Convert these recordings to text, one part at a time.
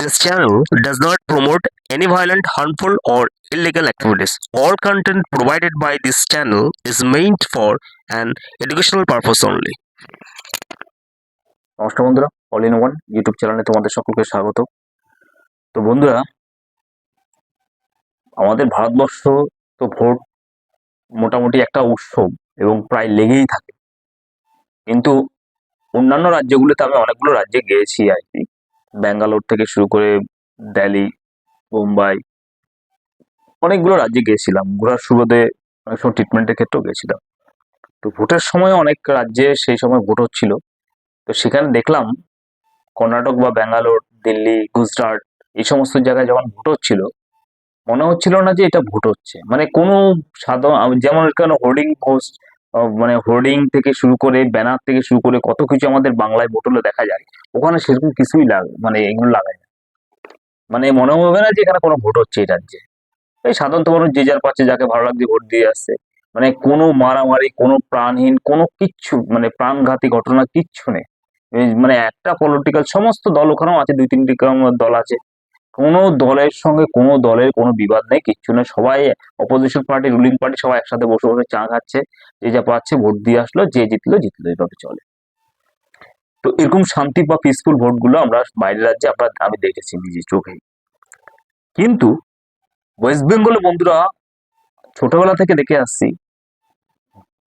This channel does not promote any violent, harmful, or illegal activities. All content provided by this channel is meant for an educational purpose only. নমস্কার বন্ধুরা all in one YouTube চ্যানেলে তোমাদের সকলকে স্বাগত তো বন্ধুরা আমাদের ভারতবর্ষ তো ভোট মোটামুটি একটা উৎসব এবং প্রায় লেগেই থাকে কিন্তু অন্যান্য রাজ্যগুলোতে আমি অনেকগুলো রাজ্যে গিয়েছি আর কি ব্যাঙ্গালোর থেকে শুরু করে দিল্লি, মুম্বাই, অনেকগুলো রাজ্যে গিয়েছিলাম। ঘোরার সুবাদে অনেক সময় ট্রিটমেন্টের ক্ষেত্রেও গেছিলাম তো ভোটের সময় অনেক রাজ্যে সেই সময় ভোট হচ্ছিল। তো সেখানে দেখলাম কর্ণাটক বা ব্যাঙ্গালোর, দিল্লি, গুজরাট এই সমস্ত জায়গায় যখন ভোট হচ্ছিল, মনে হচ্ছিল না যে এটা ভোট হচ্ছে। মানে কোনো সাধারণ, যেমন এখানে হোর্ডিং পোস্ট মানে হোর্ডিং থেকে শুরু করে, ব্যানার থেকে শুরু করে কত কিছু আমাদের বাংলায় ভোট হলে দেখা যায়। ওখানে সেরকম কিছুই লাগে মানে এগুলো লাগায় না। মানে মনে হবে না যে এখানে কোনো ভোট হচ্ছে এই রাজ্যে। এই সাধারণত মানুষ যে যার পাচ্ছে যাকে ভালো লাগছে ভোট দিয়ে আসছে। মানে কোনো মারামারি, কোনো প্রাণহীন, কোনো কিচ্ছু মানে প্রাণঘাতী ঘটনা কিচ্ছু নেই। মানে একটা পলিটিক্যাল সমস্ত দল ওখানেও আছে দুই তিনটি দল আছে। কোনো দলের সঙ্গে কোনো দলের কোনো বিবাদ নেই, কিচ্ছু নেই। সবাই অপোজিশন পার্টি রুলিং পার্টি সবাই একসাথে বসে বসে চা খাচ্ছে। যে যা পাচ্ছে ভোট দিয়ে আসলো, যে জিতলো জিতলো। এইভাবে চলে। তো এরকম শান্তি বা পিসফুল ভোটগুলো আমরা বাইরের রাজ্যে আমরা, আমি দেখেছি নিজে চোখে কিন্তু ওয়েস্ট বেঙ্গলে বন্ধুরা ছোটবেলা থেকে দেখে আসছি,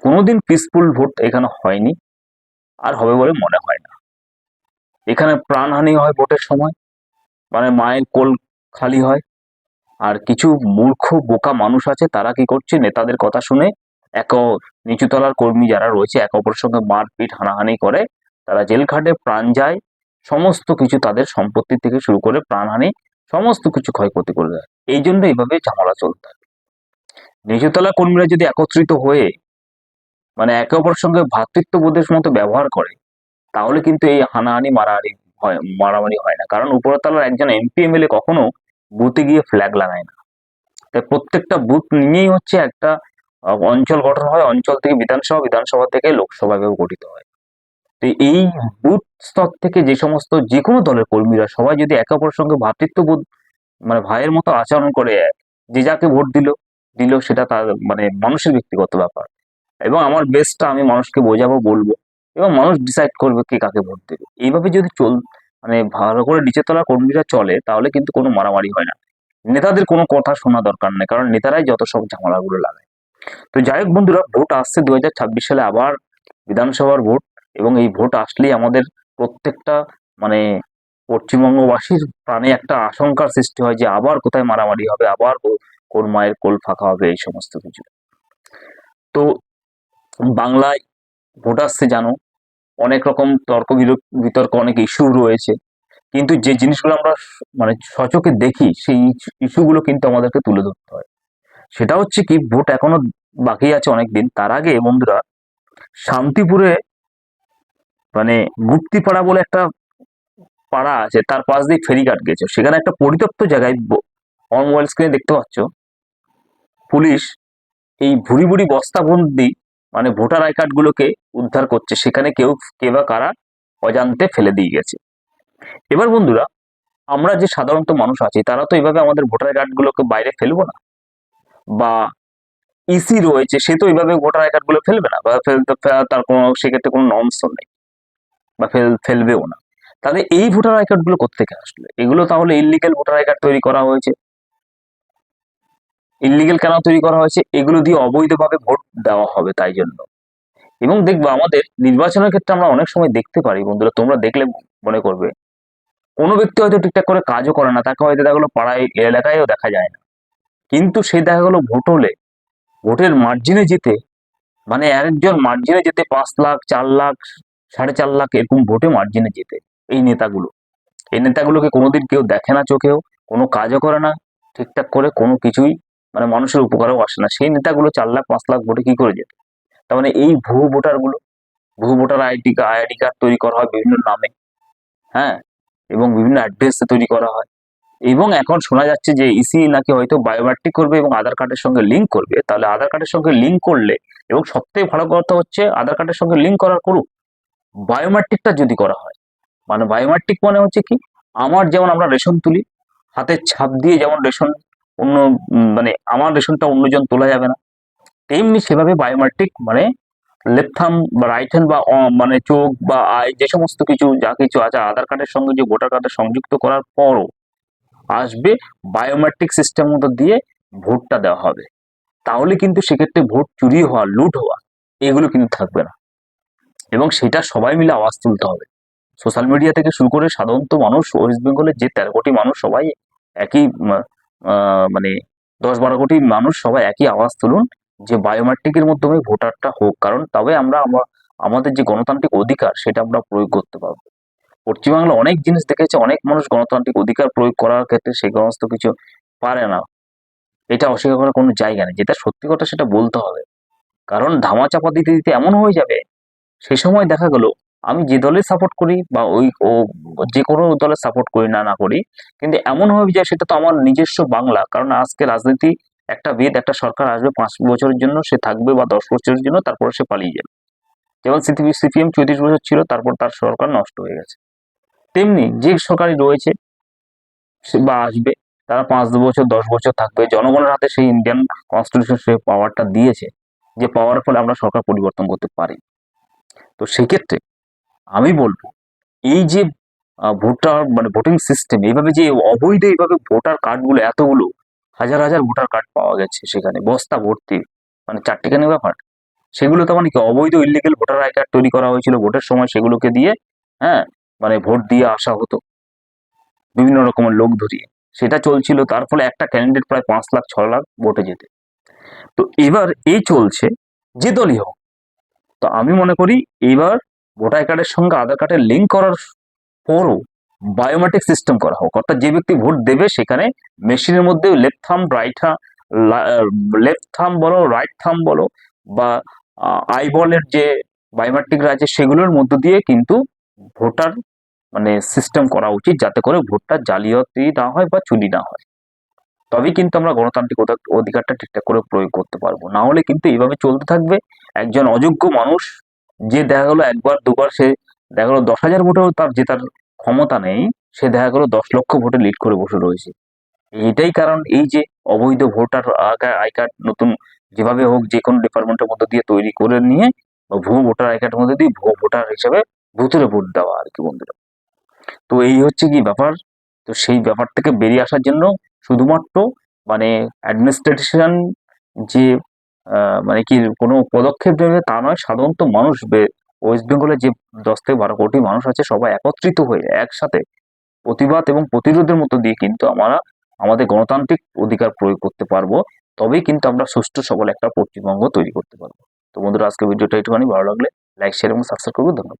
কোনোদিন পিসফুল ভোট এখানে হয়নি, আর হবে বলে মনে হয় না। এখানে প্রাণহানি হয় ভোটের সময়। মানে মায়ের কোল খালি হয়। আর কিছু মূর্খ, বোকা মানুষ আছে, তারা কি করছে? নেতাদের কথা শুনে এক নিচুতলার কর্মী যারা রয়েছে, এক অপরের সঙ্গে মারপিট, হানাহানি করে, তারা জেল খাটে প্রাণ যায়, সমস্ত কিছু তাদের সম্পত্তি থেকে শুরু করে প্রাণহানি সমস্ত কিছু ক্ষয়ক্ষতি করে দেয়। এই জন্য এইভাবে ঝামেলা চলতে থাকে। নিচুতলা কর্মীরা যদি একত্রিত হয়ে মানে একে অপরের সঙ্গে ভ্রাতৃত্ববোধের মতো ব্যবহার করে, তাহলে কিন্তু এই হানাহানি, মারাহানি হয়, মারামারি হয় না। কারণ উপরতলার একজন এমপি এমএলএ কখনো বুথে গিয়ে ফ্ল্যাগ লাগায় না। তাই প্রত্যেকটা বুথ নিয়েই হচ্ছে একটা অঞ্চল গঠন হয়। অঞ্চল থেকে বিধানসভা বিধানসভা থেকে লোকসভা বিভাগ গঠিত হয়। তো এই বুথ স্তর থেকে যে সমস্ত যে কোনো দলের কর্মীরা সবাই যদি একে অপরের সঙ্গে ভ্রাতৃত্ববোধ মানে ভাইয়ের মতো আচরণ করে, যে যাকে ভোট দিল দিল সেটা তার মানে মানুষের ব্যক্তিগত ব্যাপার। এবং আমার বেস্টটা আমি মানুষকে বোঝাবো, বলব। এবং মানুষ ডিসাইড করবে কে কাকে ভোট দেবে। এইভাবে যদি চল মানে ভালো করে নিচের তলার কর্মীরা চলে, তাহলে কিন্তু কোনো মারামারি হয় না। নেতাদের কোনো কথা শোনা দরকার নেই, কারণ নেতারাই যত সব ঝামেলাগুলো লাগায়। তো যাই হোক বন্ধুরা, ভোট আসছে দু হাজার ছাব্বিশ সালে আবার বিধানসভার ভোট, এবং এই ভোট আসলেই আমাদের প্রত্যেকটা মানে পশ্চিমবঙ্গবাসীর প্রাণে একটা আশঙ্কার সৃষ্টি হয় যে আবার কোথায় মারামারি হবে, আবার কোন মায়ের কোল ফাঁকা হবে, এই সমস্ত কিছু। তো বাংলায় ভোট আসছে জানো অনেক রকম তর্ক বিতর্ক, অনেক ইস্যু রয়েছে। কিন্তু যে জিনিসগুলো আমরা মানে সচকে দেখি, সেই ইস্যুগুলো কিন্তু আমাদেরকে তুলে ধরতে হয়। সেটা হচ্ছে কি, ভোট এখনও বাকি আছে অনেক দিন তার আগে বন্ধুরা শান্তিপুরে মানে গুপ্তিপাড়া বলে একটা পাড়া আছে, তার পাশ দিয়ে ফেরিঘাট গেছে। সেখানে একটা পরিত্যক্ত জায়গায় অন মোবাইল স্ক্রিনে দেখতে পাচ্ছ। পুলিশ এই ভুড়ি ভুড়ি বস্তাবন্দি মানে ভোটার আই কার্ড গুলোকে উদ্ধার করছে। সেখানে কেউ, কে বা কারা অজান্তে ফেলে দিয়ে গেছে। এবার বন্ধুরা, আমরা যে সাধারণত মানুষ আছি, তারা তো এইভাবে আমাদের ভোটার কার্ড গুলোকে বাইরে ফেলব না। বা ইসি রয়েছে, সে তো এইভাবে ভোটার আই কার্ডগুলো ফেলবে না, বা ফেলতে তার কোনো, সেক্ষেত্রে কোনো নর্মস নেই, বা ফেল, ফেলবেও না। তাহলে এই ভোটার আই কার্ডগুলো কোথেকে আসলো? এগুলো তাহলে ইলিগেল ভোটার আই কার্ড তৈরি করা হয়েছে। ইলিগেল কেন তৈরি করা হয়েছে, এগুলো দিয়ে অবৈধভাবে ভোট দেওয়া হবে তাই জন্য। এবং দেখব আমাদের নির্বাচনের ক্ষেত্রে আমরা অনেক সময় দেখতে পারি, বন্ধুরা, তোমরা দেখলে মনে করবে। কোনো ব্যক্তি হয়তো ঠিকঠাক করে কাজও করে না, তাকে হয়তো দেখা গেলো পাড়ায় এলাকায়ও দেখা যায় না। কিন্তু সে দেখা গেলো ভোট হলে, ভোটের মার্জিনে যেতে মানে একজন মার্জিনে যেতে পাঁচ লাখ, চার লাখ, সাড়ে চার লাখ এরকম ভোটে মার্জিনে যেতে, এই নেতাগুলো। এই নেতাগুলোকে কোনোদিন কেউ দেখে না চোখেও, কোনো কাজও করে না, ঠিকঠাক করে কোনো কিছুই মানে মানুষের উপকারেও আসে না। সেই নেতাগুলো চার লাখ, পাঁচ লাখ ভোটে কি করে যেত তার মানে এই ভুয়ো ভোটারগুলো ভুয়ো ভোটার আইডি আইডি কার্ড তৈরি করা হয় বিভিন্ন নামে হ্যাঁ? এবং বিভিন্ন অ্যাড্রেসে তৈরি করা হয়। এবং এখন শোনা যাচ্ছে যে ইসি নাকি হয়তো বায়োমেট্রিক করবে এবং আধার কার্ডের সঙ্গে লিঙ্ক করবে। তাহলে আধার কার্ডের সঙ্গে লিঙ্ক করলে, এবং সবথেকে ভালো কথা হচ্ছে আধার কার্ডের সঙ্গে লিঙ্ক করার করুক, বায়োমেট্রিকটা যদি করা হয়। মানে বায়োমেট্রিক মানে হচ্ছে কি? আমার যেমন আমরা রেশন তুলি, হাতের ছাপ দিয়ে যেমন রেশন অন্য মানে আমার রেশনটা অন্যজন তোলা যাবে না। তেমনি সেভাবে বায়োমেট্রিক মানে লেফট বা রাইট হ্যান্ড বা মানে চোখ বা আই যে সমস্ত কিছু, যা কিছু আছে, আধার কার্ডের সঙ্গে যে ভোটার কার্ডে সংযুক্ত করার পরও আসবে বায়োমেট্রিক সিস্টেম মতো দিয়ে ভোটটা দেওয়া হবে। তাহলে কিন্তু সেক্ষেত্রে ভোট চুরি হওয়া, লুট হওয়া, এগুলো কিন্তু থাকবে না। এবং সেটা সবাই মিলে আওয়াজ তুলতে হবে। সোশ্যাল মিডিয়া থেকে শুরু করে সাধারণত মানুষ ওয়েস্ট বেঙ্গলের যে তেরো কোটি মানুষ, সবাই একই মানে দশ বারো কোটি মানুষ সবাই একই আওয়াজ তুলুন যে বায়োমেট্রিকের মাধ্যমে ভোটারটা হোক। কারণ তবে আমরা আমাদের যে গণতান্ত্রিক অধিকার সেটা আমরা প্রয়োগ করতে পারব। পশ্চিমবাংলা অনেক জিনিস দেখেছে, অনেক মানুষ গণতান্ত্রিক অধিকার প্রয়োগ করার ক্ষেত্রে সেই সমস্ত কিছু পারে না। এটা অস্বীকার করার কোনো জায়গা নেই। যেটা সত্যি কথা সেটা বলতে হবে। কারণ ধামাচাপা দিতে দিতে এমন হয়ে যাবে, সে সময় দেখা গেল আমি যে দলে সাপোর্ট করি বা ওই ও যে কোনো দলে সাপোর্ট করি না না করি, কিন্তু এমন হয়ে যায় সেটা তো আমার নিজস্ব বাংলা। কারণ আজকে রাজনীতি একটা বেদ একটা সরকার আসবে পাঁচ বছরের জন্য, সে থাকবে বা দশ বছরের জন্য, তারপরে সে পালিয়ে যাবে। যেমন সিপিএম চৌত্রিশ বছর ছিল, তারপর তার সরকার নষ্ট হয়ে গেছে। তেমনি যে সরকারই রয়েছে, সে বা আসবে, তারা পাঁচ বছর, দশ বছর থাকবে। জনগণের হাতে সেই ইন্ডিয়ান কনস্টিটিউশন সে পাওয়ারটা দিয়েছে, যে পাওয়ার ফলে আমরা সরকার পরিবর্তন করতে পারি। তো সেক্ষেত্রে আমি বলব, এই যে ভোটার মানে ভোটিং সিস্টেম এইভাবে যে অবৈধ এইভাবে ভোটার কার্ডগুলো এতগুলো, হাজার হাজার ভোটার কার্ড পাওয়া গেছে সেখানে, বস্তা ভর্তি মানে চারটিখানি ব্যাপার। সেগুলো তো মানে কি অবৈধ ইলিগেল ভোটার আই কার্ড তৈরি করা হয়েছিল ভোটের সময়, সেগুলোকে দিয়ে হ্যাঁ মানে ভোট দিয়ে আসা হতো। বিভিন্ন রকমের লোক ধরিয়ে। সেটা চলছিল, তার ফলে একটা ক্যান্ডিডেট প্রায় পাঁচ লাখ, ছ লাখ ভোটে যেতে। তো এবার এই চলছে, যে দলই হোক। তো আমি মনে করি এইবার ভোটার কার্ডের সঙ্গে আধার কার্ডের লিঙ্ক করার পরও বায়োমেট্রিক সিস্টেম করা হোক। অর্থাৎ যে ব্যক্তি ভোট দেবে সেখানে মেশিনের মধ্যে লেফট থাম রাইট লেফট থাম বলো রাইট থাম বলো বা আই বলের যে বায়োমেট্রিক আছে সেগুলোর মধ্য দিয়ে কিন্তু ভোটার মানে সিস্টেম করা উচিত যাতে করে ভোটটা জালিয়াতি না হয় বা চুরি না হয়। তবেই কিন্তু আমরা গণতান্ত্রিক অধিকারটা ঠিকঠাক করে প্রয়োগ করতে পারব। না হলে কিন্তু এইভাবে চলতে থাকবে। একজন অযোগ্য মানুষ যে দেখা গেলো একবার, দুবার সে দেখা গেলো দশ হাজার ভোটেও তার জেতার ক্ষমতা নেই, সে দেখা গেলো দশ লক্ষ ভোটে লিড করে বসে রয়েছে। এটাই কারণ এই যে অবৈধ ভোটার আই কার্ড নতুন যেভাবে হোক যে কোনো ডিপার্টমেন্টের মধ্যে দিয়ে তৈরি করে নিয়ে বা ভুয়ো ভোটার আই কার্ডের মধ্যে দিয়ে ভুয়ো ভোটার হিসেবে ভুতুরে ভোট দেওয়া আর কি বন্ধুরা। তো এই হচ্ছে কি ব্যাপার? তো সেই ব্যাপার থেকে বেরিয়ে আসার জন্য শুধুমাত্র মানে অ্যাডমিনিস্ট্রেশন যে মানে কি কোনো পদক্ষেপ নেবে? তা নয়, সাধারণত মানুষ ওয়েস্ট বেঙ্গলে যে দশ থেকে বারো কোটি মানুষ আছে, সবাই একত্রিত হয়ে একসাথে প্রতিবাদ এবং প্রতিরোধের মতো দিয়ে কিন্তু আমরা আমাদের গণতান্ত্রিক অধিকার প্রয়োগ করতে পারব। তবেই কিন্তু আমরা সুষ্ঠু, সবল একটা পশ্চিমবঙ্গ তৈরি করতে পারব। তো বন্ধুরা আজকে ভিডিওটা একটুখানি ভালো লাগলে লাইক শেয়ার এবং সাবস্ক্রাইব করব ধন্যবাদ।